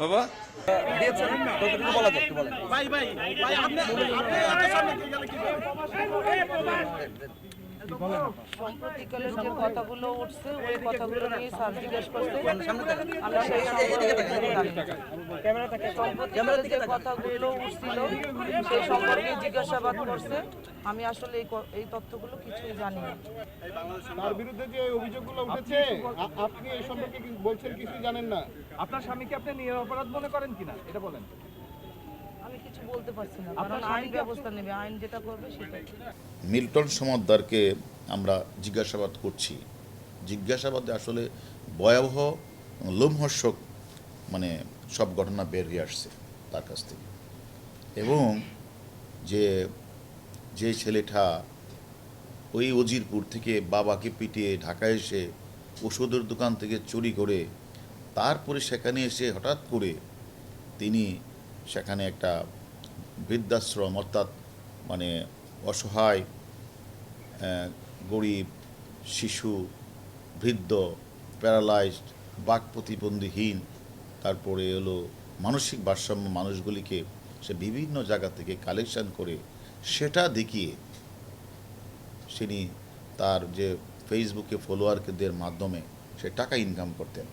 বাবা? দিয়েছেন কতটুকু বলা যায় বলেন সম্প্রতিকালে যে কথাগুলো উঠছে ওই কথাগুলো নিয়ে স্যার জিজ্ঞেস করছে। আমরা সেই সম্প্রতিকালে যে কথাগুলো উঠছিল সেই সম্পর্কে জিজ্ঞাসাবাদ করছে। আমি আসলে এই তথ্যগুলো কিছুই জানি না। তার বিরুদ্ধে যে অভিযোগগুলো উঠেছে আপনি এই সম্পর্কে বলছেন কিছুই জানেন না? আপনার স্বামীকে আপনি নিরপরাধ মনে করেন কিনা? এটা বলেন। আমি কিছু বলতে পারছি না কারণ আইন ব্যবস্থা নেবে আইন যেটা করবে সেটাই। মিল্টন সমাদ্দারকে আমরা জিজ্ঞাসাবাদ করছি। জিজ্ঞাসাবাদে আসলে ভয়াবহ লোমহর্ষক মানে সব ঘটনা বের হয়ে আসছে তার কাছ থেকে। এবং যে যে ছেলেটা ওই অজিরপুর থেকে বাবাকে পিটিয়ে ঢাকায় এসে ওষুধের দোকান থেকে চুরি করে তারপরে সেখানে এসে হঠাৎ করে তিনি সেখানে একটা বৃদ্ধাশ্রম, অর্থাৎ মানে অসহায় গরিব, শিশু, বৃদ্ধ, প্যারালাইজড, বাক প্রতিবন্ধীহীন, তারপরে এলো মানসিক ভারসাম্য মানুষগুলিকে সে বিভিন্ন জায়গা থেকে কালেকশন করে সেটা দেখিয়ে তিনি তার যে ফেসবুকে ফলোয়ারদের মাধ্যমে সে টাকা ইনকাম করতেন,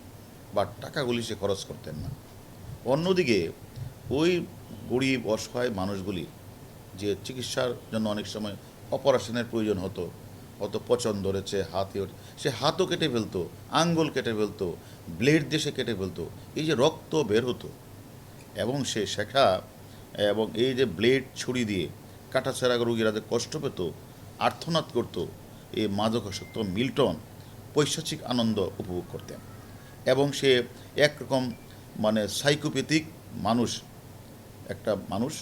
বা টাকাগুলি সে খরচ করতেন না। অন্যদিকে ওই গরিব, অসহায় মানুষগুলি যে চিকিৎসার জন্য অনেক সময় অপারেশনের প্রয়োজন হতো, হয়তো পচন ধরেছে হাতে সে হাতও কেটে ফেলতো, আঙ্গুল কেটে ফেলতো, ব্লেড দিয়ে সে কেটে ফেলতো, এই যে রক্ত বের হতো। এবং সে শেখা, এবং এই যে ব্লেড ছুরি দিয়ে কাটাছেড়া রোগীরা যে কষ্ট পেত আর্থনাদ করত এই মাদকাসক্ত মিল্টন পৈশাচিক আনন্দ উপভোগ করতেন। এবং সে একরকম মানে সাইকোপ্যাথিক মানুষ একটা মানুষ,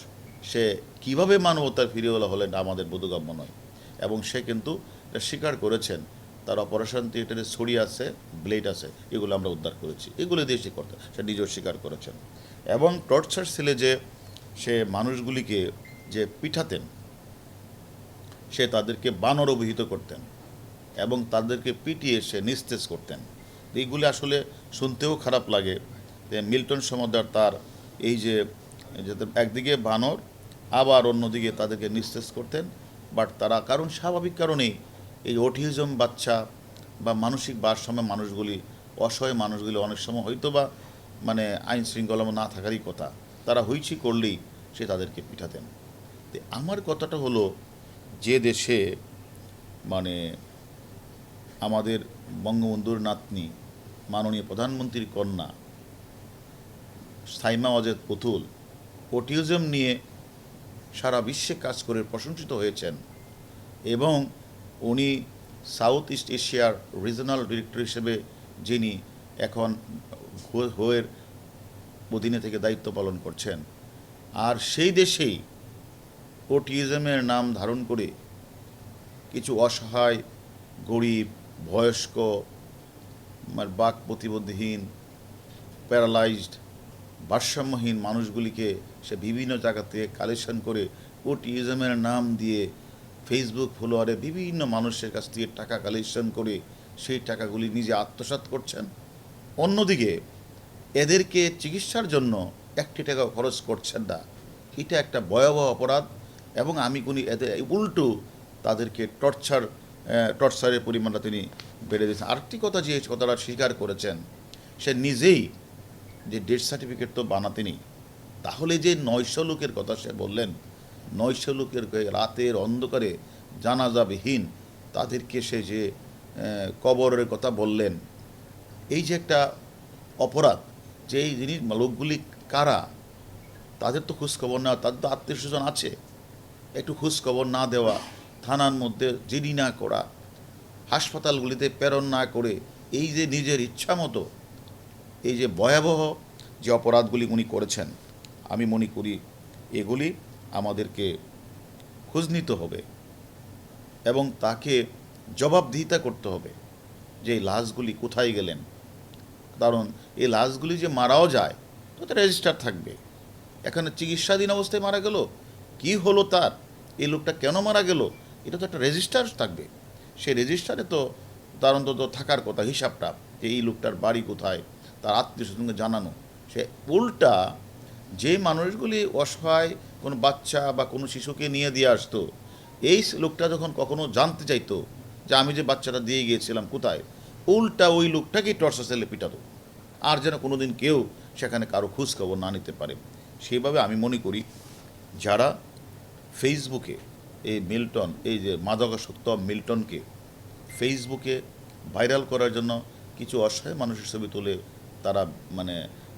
সে কীভাবে মানবতার ফিরিওয়ালা হলেন আমাদের বোধগম্য নয়। এবং সে কিন্তু স্বীকার করেছেন, তার অপারেশন থিয়েটারে ছড়ি আছে, ব্লেড আছে, এগুলো আমরা উদ্ধার করেছি। এগুলো দিয়ে সে করতে, সে নিজেও স্বীকার করেছেন। এবং টর্চার সেলে যে সে মানুষগুলিকে যে পিঠাতেন, সে তাদেরকে বানর অভিহিত করতেন এবং তাদেরকে পিটিয়ে সে নিস্তেজ করতেন। এইগুলি আসলে শুনতেও খারাপ লাগে। মিল্টন সমদ্দার তার এই যে যাতে একদিকে বানর, আবার অন্যদিকে তাদেরকে নিস্তেজ করতেন। বাট তারা কারণ স্বাভাবিক কারণেই এই অটিজম বাচ্চা বা মানসিক ভারসাম্য মানুষগুলি, অসহায় মানুষগুলি অনেক সময় হয়তো বা মানে আইন শৃঙ্খলা না থাকারই কথা। তারা হইচি করলেই সে তাদেরকে পিঠাতেন তো আমার কথাটা হলো যে দেশে মানে আমাদের বঙ্গবন্ধুর নাতনি, মাননীয় প্রধানমন্ত্রীর কন্যা, সাইমা ওয়াজেদ পুতুল অটিজম নিয়ে সারা বিশ্বে কাজ করে প্রশংসিত হয়েছেন এবং উনি সাউথ ইস্ট এশিয়ার রিজনাল ডিরেক্টর হিসেবে যিনি এখন হোয়ের অধীনে থেকে দায়িত্ব পালন করছেন। আর সেই দেশেই ওটিজমের নাম ধারণ করে কিছু অসহায়, গরিব, বয়স্ক মানে বাক প্রতিবন্ধীহীন প্যারালাইজড ভারসাম্যহীন মানুষগুলিকে সে বিভিন্ন জায়গা থেকে কালেকশন করে ওটিজমের নাম দিয়ে ফেসবুক ফলোয়ারে বিভিন্ন মানুষের কাছ থেকে টাকা কালেকশন করে সেই টাকাগুলি নিজে আত্মসাৎ করছেন। অন্যদিকে এদেরকে চিকিৎসার জন্য একটি টাকা খরচ করছেন না। এটা একটা ভয়াবহ অপরাধ এবং আমি কোনি এদের উল্টো তাদেরকে টর্চার টর্চারের পরিমাণটা তিনি বেড়ে দিয়েছেন। আরেকটি কথা যে কথাটা স্বীকার করেছেন, সে নিজেই যে ডেথ সার্টিফিকেট তো বানাতেনি, তাহলে যে নয়শো লোকের কথা সে বললেন, নয়শো লোকের রাতের অন্ধকারে জানাজাবিহীন তাদেরকে সে যে কবরের কথা বললেন, এই যে একটা অপরাধ, যে এই জিনিস লোকগুলি কারা, তাদের তো খোঁজখবর নেওয়া, তাদের তো আত্মীয় স্বজন আছে, একটু খোঁজখবর না দেওয়া, থানার মধ্যে জিডি না করা, হাসপাতালগুলিতে প্রেরণ না করে, এই যে নিজের ইচ্ছা মতো এই যে ভয়াবহ যে অপরাধগুলি উনি করেছেন, আমি মনে করি এগুলি আমাদেরকে খোঁজ নিতে হবে এবং তাকে জবাবদিহিতা করতে হবে যে এই লাশগুলি কোথায় গেলেন। কারণ এই লাশগুলি যে মারাও যায়, তো তো রেজিস্টার থাকবে। এখানে চিকিৎসাধীন অবস্থায় মারা গেল, কি হলো তার? এই লোকটা কেন মারা গেল? এটা তো একটা রেজিস্টার থাকবে। সেই রেজিস্টারে তো তার অন্তত থাকার কথা, হিসাবটা, যে এই লোকটার বাড়ি কোথায় তার আত্মীয় স্বজনকে জানানো। সে উল্টা যে মানুষগুলি অসহায়, কোনো বাচ্চা বা কোনো শিশুকে নিয়ে দিয়ে আসতো, এই লোকটা যখন কখনো জানতে চাইতো যে আমি যে বাচ্চাটা দিয়ে গিয়েছিলাম কোথায়, উল্টা ওই লোকটাকেই টর্চা সেলে পিটাতো। আর যেন কোনোদিন কেউ সেখানে কারও খোঁজখবর না নিতে পারে। সেভাবে আমি মনে করি, যারা ফেসবুকে এই মিল্টন, এই যে মাদকাসক্ত মিল্টনকে ফেসবুকে ভাইরাল করার জন্য কিছু অসহায় মানুষের ছবি তুলে তারা মানে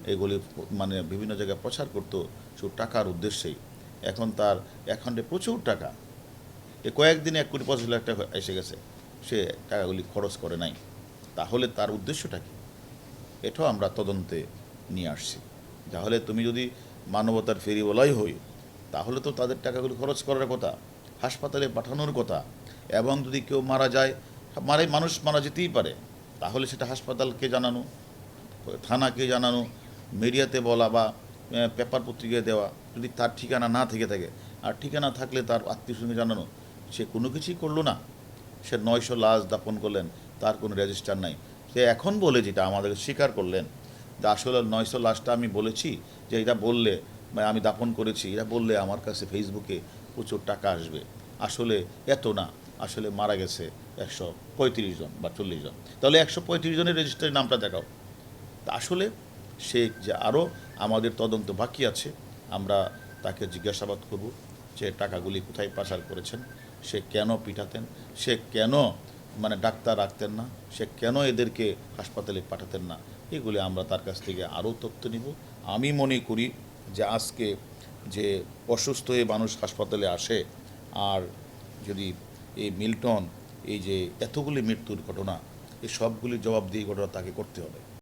এগুলি মানে বিভিন্ন জায়গায় প্রচার করতো শুধু টাকার উদ্দেশ্যেই। এখন তার অ্যাকাউন্টে প্রচুর টাকা। এ কয়েকদিনে এক কোটি পঁচিশ লাখ টাকা এসে গেছে। সে টাকাগুলি খরচ করে নাই। তাহলে তার উদ্দেশ্যটা কি? এটাও আমরা তদন্তে নিয়ে আসছি। তাহলে তুমি যদি মানবতার ফেরিওয়ালাই হই, তাহলে তো তাদের টাকাগুলি খরচ করার কথা, হাসপাতালে পাঠানোর কথা, এবং যদি কেউ মারা যায়, মারে, মানুষ মারা যেতেই পারে, তাহলে সেটা হাসপাতালকে জানানো থানাকে জানানো, মিডিয়াতে বলা বা পেপার পত্রিকায় দেওয়া, যদি তার ঠিকানা না থেকে থাকে, আর ঠিকানা থাকলে তার আত্মীয় সঙ্গে জানানো, সে কোনো কিছুই করল না। সে নয়শো লাশ দাপন করলেন, তার কোনো রেজিস্টার নাই। সে এখন বলে যেটা আমাদেরকে স্বীকার করলেন। যে আসলে নয়শো লাশটা আমি বলেছি, যে এটা বললে আমি দাপন করেছি, এটা বললে আমার কাছে ফেসবুকে প্রচুর টাকা আসবে। আসলে এত না, আসলে মারা গেছে একশো পঁয়ত্রিশ জন বা চল্লিশ জন। তাহলে একশো পঁয়ত্রিশ জনের রেজিস্টারের নামটা দেখাও। তা আসলে সে যে আরও আমাদের তদন্ত বাকি আছে, আমরা তাকে জিজ্ঞাসাবাদ করব যে টাকাগুলি কোথায় পাচার করেছেন, সে কেন পিঠাতেন সে কেন মানে ডাক্তার রাখতেন না, সে কেন এদেরকে হাসপাতালে পাঠাতেন না, এগুলি আমরা তার কাছ থেকে আরও তথ্য নিব। আমি মনে করি যে আজকে যে অসুস্থ হয়ে মানুষ হাসপাতালে আসে, আর যদি এই মিল্টন এই যে এতগুলি মৃত্যুর ঘটনা, এই সবগুলি জবাবদিহি ঘটনা তাকে করতে হবে।